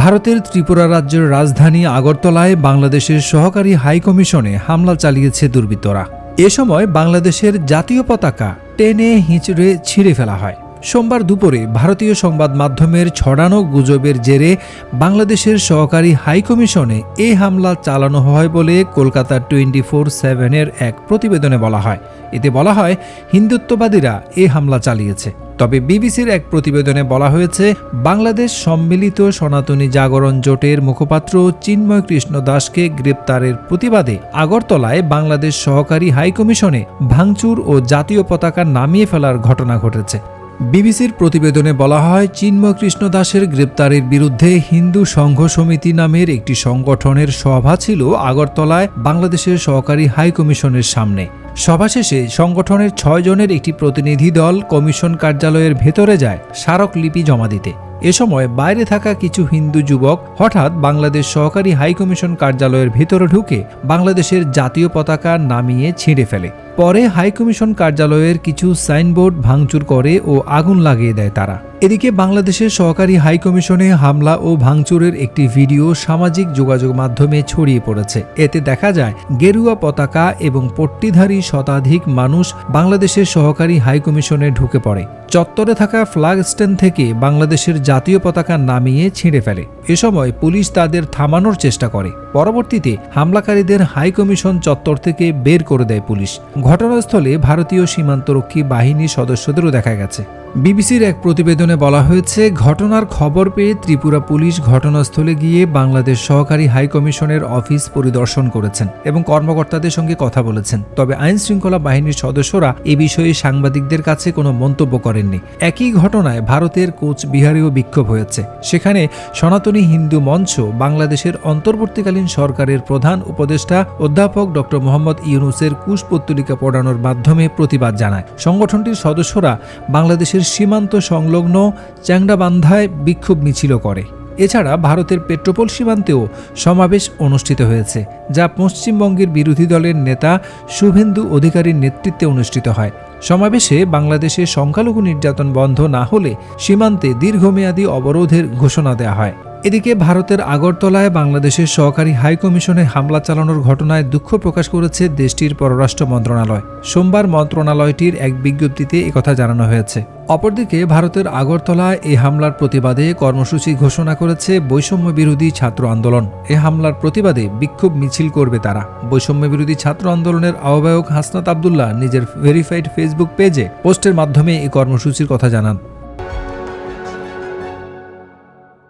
ভারতের ত্রিপুরা রাজ্যের রাজধানী আগরতলায় বাংলাদেশের সহকারী হাইকমিশনে হামলা চালিয়েছে দুর্বৃত্তরা। এ সময় বাংলাদেশের জাতীয় পতাকা টেনে হিঁচড়ে ছিঁড়ে ফেলা হয়। সোমবার দুপুরে ভারতীয় সংবাদ মাধ্যমের ছড়ানো গুজবের জেরে বাংলাদেশের সহকারী হাইকমিশনে এই হামলা চালানো হয় বলে কলকাতা টোয়েন্টি ফোর সেভেনের এক প্রতিবেদনে বলা হয়। এতে বলা হয়, হিন্দুত্ববাদীরা এই হামলা চালিয়েছে। তবে বিবিসির এক প্রতিবেদনে বলা হয়েছে, বাংলাদেশ সম্মিলিত সনাতনী জাগরণ জোটের মুখপাত্র চিন্ময় কৃষ্ণ দাসকে গ্রেপ্তারের প্রতিবাদে আগরতলায় বাংলাদেশ সহকারী হাইকমিশনে ভাঙচুর ও জাতীয় পতাকা নামিয়ে ফেলার ঘটনা ঘটেছে। বিবিসির প্রতিবেদনে বলা হয় চিন্ময় কৃষ্ণ দাসের গ্রেপ্তারের বিরুদ্ধে হিন্দু সংঘ সমিতি নামের একটি সংগঠনের সভা ছিল আগরতলায় বাংলাদেশের সহকারী হাইকমিশনের সামনে। সভা শেষে সংগঠনের ছয় জনের একটি প্রতিনিধি দল কমিশন কার্যালয়ের ভেতরে যায় স্মারকলিপি জমা দিতে। এ সময় বাইরে থাকা কিছু হিন্দু যুবক হঠাৎ বাংলাদেশ সহকারী হাইকমিশন কার্যালয়ের ভেতরে ঢুকে বাংলাদেশের জাতীয় পতাকা নামিয়ে ছিঁড়ে ফেলে। পরে হাইকমিশন কার্যালয়ের কিছু সাইনবোর্ড ভাঙচুর করে ও আগুন লাগিয়ে দেয় তারা। এদিকে বাংলাদেশের সহকারী হাইকমিশনে হামলা ও ভাঙচুরের একটি ভিডিও সামাজিক যোগাযোগ মাধ্যমে ছড়িয়ে পড়েছে। এতে দেখা যায়, গেরুয়া পতাকা এবং পট্টিধারী শতাধিক মানুষ বাংলাদেশের সহকারী হাইকমিশনে ঢুকে পড়ে। চত্বরে থাকা ফ্ল্যাগ স্ট্যান্ড থেকে বাংলাদেশের জাতীয় পতাকা নামিয়ে ছিঁড়ে ফেলে। এ সময় পুলিশ তাদের থামানোর চেষ্টা করে। পরবর্তীতে হামলাকারীদের হাইকমিশন চত্বর থেকে বের করে দেয় পুলিশ। ঘটনাস্থলে ভারতীয় সীমান্তরক্ষী বাহিনীর সদস্যদেরও দেখা গেছে। বিবিসির এক প্রতিবেদনে বলা হয়েছে, ঘটনার খবর পেয়ে ত্রিপুরা পুলিশ ঘটনাস্থলে গিয়ে বাংলাদেশ সহকারী হাইকমিশনের অফিস পরিদর্শন করেছেন এবং কর্মকর্তাদের সঙ্গে কথা বলেছেন। তবে আইন শৃঙ্খলা বাহিনীর সদস্যরা এ বিষয়ে সাংবাদিকদের কাছে কোনো মন্তব্য করেননি। একই ঘটনায় ভারতের কোচবিহারেও বিক্ষোভ হয়েছে। সেখানে সনাতনী হিন্দু মঞ্চ বাংলাদেশের অন্তর্বর্তীকালীন সরকারের প্রধান উপদেষ্টা অধ্যাপক ডক্টর মোহাম্মদ ইউনুসের কুশপত্তলিকা পড়ানোর মাধ্যমে প্রতিবাদ জানায়। সংগঠনটির সদস্যরা বাংলাদেশের সীমান্ত সংলগ্ন চ্যাংডাবান্ধায় বিক্ষোভ মিছিল করে। এছাড়া ভারতের পেট্রোপোল সীমান্তেও সমাবেশ অনুষ্ঠিত হয়েছে, যা পশ্চিমবঙ্গের বিরোধী দলের নেতা শুভেন্দু অধিকারীর নেতৃত্বে অনুষ্ঠিত হয়। সমাবেশে বাংলাদেশে সংখ্যালঘু নির্যাতন বন্ধ না হলে সীমান্তে দীর্ঘমেয়াদী অবরোধের ঘোষণা দেওয়া হয়। এদিকে ভারতের আগরতলায় বাংলাদেশের সহকারী হাইকমিশনে হামলা চালানোর ঘটনায় দুঃখ প্রকাশ করেছে দেশটির পররাষ্ট্র মন্ত্রণালয়। সোমবার মন্ত্রণালয়টির এক বিজ্ঞপ্তিতে একথা জানানো হয়েছে। অপরদিকে ভারতের আগরতলায় এই হামলার প্রতিবাদে কর্মসূচি ঘোষণা করেছে বৈষম্য বিরোধী ছাত্র আন্দোলন। এ হামলার প্রতিবাদে বিক্ষোভ মিছিল করবে তারা। বৈষম্য বিরোধী ছাত্র আন্দোলনের আহ্বায়ক হাসনাত আবদুল্লাহ নিজের ভেরিফাইড ফেসবুক পেজে পোস্টের মাধ্যমে এই কর্মসূচির কথা জানান।